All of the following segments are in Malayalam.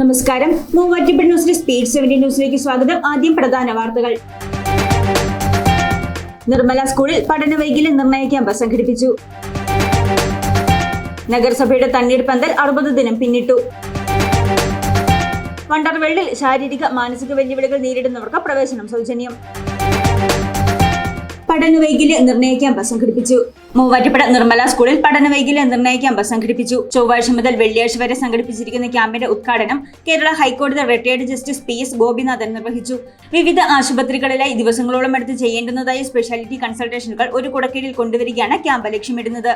നമസ്കാരം. മൂവാറ്റുപുഴ ന്യൂസിലെ സ്പീഡ് സെവന്റി ന്യൂസിലേക്ക് സ്വാഗതം. ആദ്യം പ്രധാന വാർത്തകൾ. നിർമ്മല സ്കൂളിൽ പഠന വൈകല്യം നിർണയ ക്യാമ്പ് സംഘടിപ്പിച്ചു. നഗരസഭയുടെ തണ്ണീർ പന്തൽ അറുപത് ദിനം പിന്നിട്ടു. വണ്ടർവേൾഡിൽ ശാരീരിക മാനസിക വെല്ലുവിളികൾ നേരിടുന്നവർക്ക് പ്രവേശനം സൗജന്യം. പഠന നിർണയിക്കാൻ ക്യാമ്പ് സംഘടിപ്പിച്ചു. മൂവാറ്റുപുഴ നിർമ്മല സ്കൂളിൽ പഠനവൈകല്യം നിർണയിക്കാൻ ക്യാമ്പ് സംഘടിപ്പിച്ചു. ചൊവ്വാഴ്ച മുതൽ വെള്ളിയാഴ്ച വരെ സംഘടിപ്പിച്ചിരിക്കുന്ന ക്യാമ്പിന്റെ ഉദ്ഘാടനം കേരള ഹൈക്കോടതി retired justice P S Gopinathan നിർവഹിച്ചു. വിവിധ ആശുപത്രികളിലായി ദിവസങ്ങളോളം എടുത്ത് ചെയ്യേണ്ടുന്നതായ സ്പെഷ്യാലിറ്റി കൺസൾട്ടേഷനുകൾ ഒരു കുടക്കീഴിൽ കൊണ്ടുവരികയാണ് ക്യാമ്പ് ലക്ഷ്യമിടുന്നത്.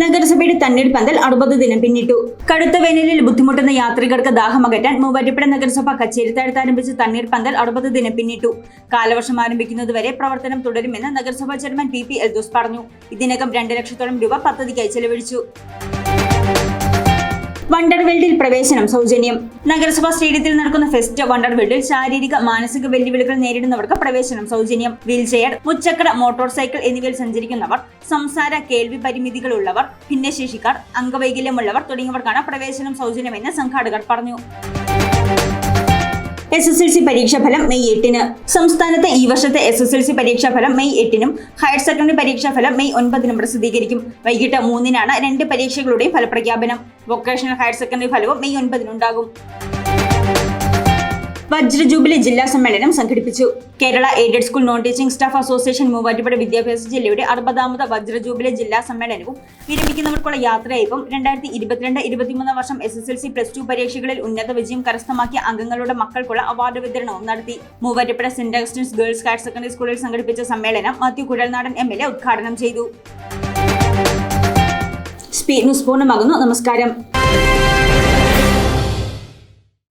നഗരസഭയുടെ തണ്ണീർ പന്തൽ അറുപത് ദിനം പിന്നിട്ടു. കടുത്ത വേനലിൽ ബുദ്ധിമുട്ടുന്ന യാത്രികർക്ക് ദാഹമകറ്റാൻ മൂവാറ്റുപുഴ നഗരസഭ കച്ചേരിത്താഴത്ത് ആരംഭിച്ച തണ്ണീർ പന്തൽ അറുപത് ദിനം പിന്നിട്ടു. കാലവർഷം ആരംഭിക്കുന്നതുവരെ പ്രവർത്തനം തുടരുമെന്ന് നഗരസഭാ ചെയർമാൻ പി പി എൽദോസ് പറഞ്ഞു. ഇതിനകം രണ്ട് ലക്ഷത്തോളം രൂപ പദ്ധതിക്കായി ചെലവഴിച്ചു. വണ്ടർവേൾഡിൽ പ്രവേശനം സൗജന്യം. നഗരസഭാ സ്റ്റേഡിയത്തിൽ നടക്കുന്ന ഫെസ്റ്റ് വണ്ടർ വേൾഡിൽ ശാരീരിക മാനസിക വെല്ലുവിളികൾ നേരിടുന്നവർക്ക് പ്രവേശനം സൗജന്യം. വീൽചെയർ മുച്ചക്ര മോട്ടോർ സൈക്കിൾ എന്നിവയിൽ സഞ്ചരിക്കുന്നവർ സംസാര കേൾവി പരിമിതികളുള്ളവർ ഭിന്നശേഷിക്കാർ അംഗവൈകല്യമുള്ളവർ തുടങ്ങിയവർക്കാണ് പ്രവേശനം സൗജന്യമെന്ന് സംഘാടകർ പറഞ്ഞു. എസ് എസ് എൽ സി പരീക്ഷാഫലം മെയ് എട്ടിന്. സംസ്ഥാനത്തെ ഈ വർഷത്തെ എസ് എസ് എൽ സി പരീക്ഷാഫലം മെയ് എട്ടിനും ഹയർ സെക്കൻഡറി പരീക്ഷാഫലം മെയ് ഒൻപതിനും പ്രസിദ്ധീകരിക്കും. വൈകിട്ട് മൂന്നിനാണ് രണ്ട് പരീക്ഷകളുടെയും ഫലപ്രഖ്യാപനം. വൊക്കേഷണൽ ഹയർ സെക്കൻഡറി ഫലവും മെയ് ഒൻപതിനുണ്ടാകും. വജ്ര ജൂബിലി ജില്ലാ സമ്മേളനം സംഘടിപ്പിച്ചു. Kerala aided school non teaching staff association Muvattupuzha വിദ്യാഭ്യാസ ജില്ലയുടെ അറുപതാമത് വജ്ര ജൂബിലി ജില്ലാ സമ്മേളനവും വിരമിക്കുന്നവർക്കുള്ള യാത്രയയപ്പും രണ്ടായിരത്തി ഇരുപത്തിരണ്ട് ഇരുപത്തിമൂന്ന് വർഷം S S L C plus two പരീക്ഷകളിൽ ഉന്നത വിജയം കരസ്ഥമാക്കിയ അംഗങ്ങളുടെ മക്കൾക്കുള്ള അവാർഡ് വിതരണവും നടത്തി. Muvattupuzha saint Augustine's girls higher secondary സ്കൂളിൽ സംഘടിപ്പിച്ച സമ്മേളനം Mathew Kuzhalnadan M L A ഉദ്ഘാടനം ചെയ്തു. സ്പീഡ് ന്യൂസ് പൂർണമാകുന്നു. നമസ്കാരം.